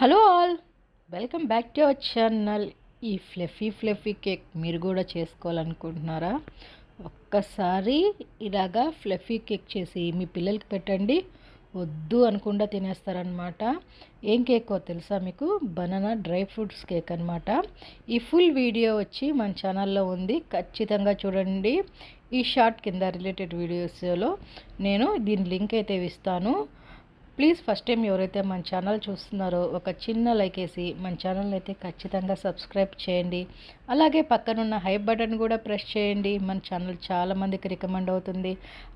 Hello all welcome back to our channel. ఈ fluffy fluffy cake మీరు కూడా చేసుకోవాలనుకుంటున్నారా? ఒక్కసారి ఇలాగా ఫ్లఫీ కేక్ చేసి మీ పిల్లలకి పెట్టండి. వద్దు అనకుండా తినేస్తారనమాట ఏం కేకో తెలుసా మీకు? బనానా డ్రై ఫ్రూట్స్ కేక్ అనమాట ఈ ఫుల్ వీడియో వచ్చి మన ఛానల్లో ఉంది. ఖచ్చితంగా చూడండి. ఈ షార్ట్ కింద రిలేటెడ్ వీడియోస్లో నేను దీని లింక్ అయితే ఇస్తాను. ప్లీజ్ ఫస్ట్ టైం ఎవరైతే మన ఛానల్ చూస్తున్నారో ఒక చిన్న లైక్ వేసి మన ఛానల్ అయితే ఖచ్చితంగా సబ్స్క్రైబ్ చేయండి. అలాగే పక్కనున్న హై బటన్ కూడా ప్రెస్ చేయండి. మన ఛానల్ చాలామందికి రికమెండ్ అవుతుంది.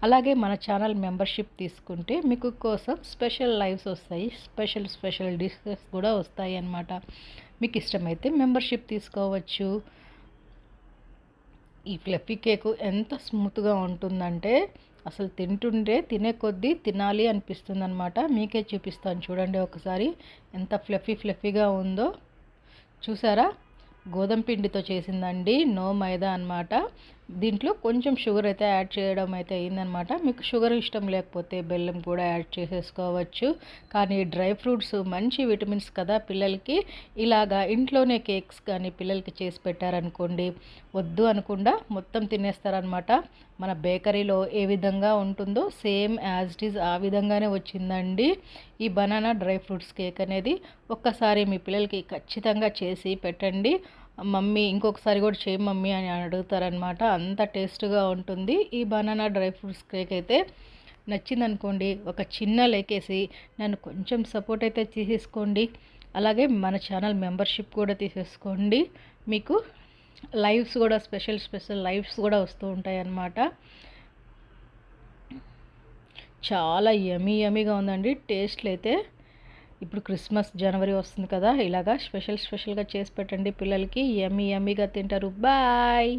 అలాగే మన ఛానల్ మెంబర్షిప్ తీసుకుంటే మీకు కోసం స్పెషల్ లైవ్స్ వస్తాయి. స్పెషల్ స్పెషల్ డిషెస్ కూడా వస్తాయి అన్నమాట. మీకు ఇష్టమైతే మెంబర్షిప్ తీసుకోవచ్చు. ఈ ఫ్లఫీ కేకు ఎంత స్మూత్గా ఉంటుందంటే అసలు తింటుంటే తినే కొద్దీ తినాలి అనిపిస్తుంది అనమాట మీకే చూపిస్తాను చూడండి ఒకసారి. ఎంత ఫ్లఫీ ఫ్లఫీగా ఉందో. చూసారా? గోధుమ పిండితో చేసిందండి. నో మైదా అనమాట దీంట్లో కొంచెం షుగర్ అయితే యాడ్ చేయడం అయితే అయిందనమాట. మీకు షుగర్ ఇష్టం లేకపోతే బెల్లం కూడా యాడ్ చేసేసుకోవచ్చు. కానీ డ్రై ఫ్రూట్స్ మంచి విటమిన్స్ కదా పిల్లలకి. ఇలాగా ఇంట్లోనే కేక్స్ కానీ పిల్లలకి చేసి పెట్టారనుకోండి వద్దు అనకుండా మొత్తం తినేస్తారనమాట. మన బేకరీలో ఏ విధంగా ఉంటుందో సేమ్ యాజ్ ఇట్ ఈజ్ ఆ విధంగానే వచ్చిందండి. ఈ బనానా డ్రై ఫ్రూట్స్ కేక్ అనేది ఒక్కసారి మీ పిల్లలకి ఖచ్చితంగా చేసి పెట్టండి. మమ్మీ ఇంకొకసారి కూడా చేయి మమ్మీ అని అడుగుతారనమాట అంత టేస్ట్గా ఉంటుంది. ఈ బనానా డ్రై ఫ్రూట్స్ కేక్ అయితే నచ్చిందనుకోండి ఒక చిన్న లేకేసి నన్ను కొంచెం సపోర్ట్ అయితే తీసేసుకోండి. అలాగే మన ఛానల్ మెంబర్షిప్ కూడా తీసేసుకోండి. మీకు లైవ్స్ కూడా స్పెషల్ స్పెషల్ లైవ్స్ కూడా వస్తూ ఉంటాయి అన్నమాట చాలా యమీ యమీగా ఉందండి. టేస్ట్లు అయితే ఇప్పుడు క్రిస్మస్ జనవరి వస్తుంది కదా ఇలాగా స్పెషల్ స్పెషల్గా చేసి పెట్టండి పిల్లలకి. యమ్మీ యమ్మీగా తింటారు. బాయ్!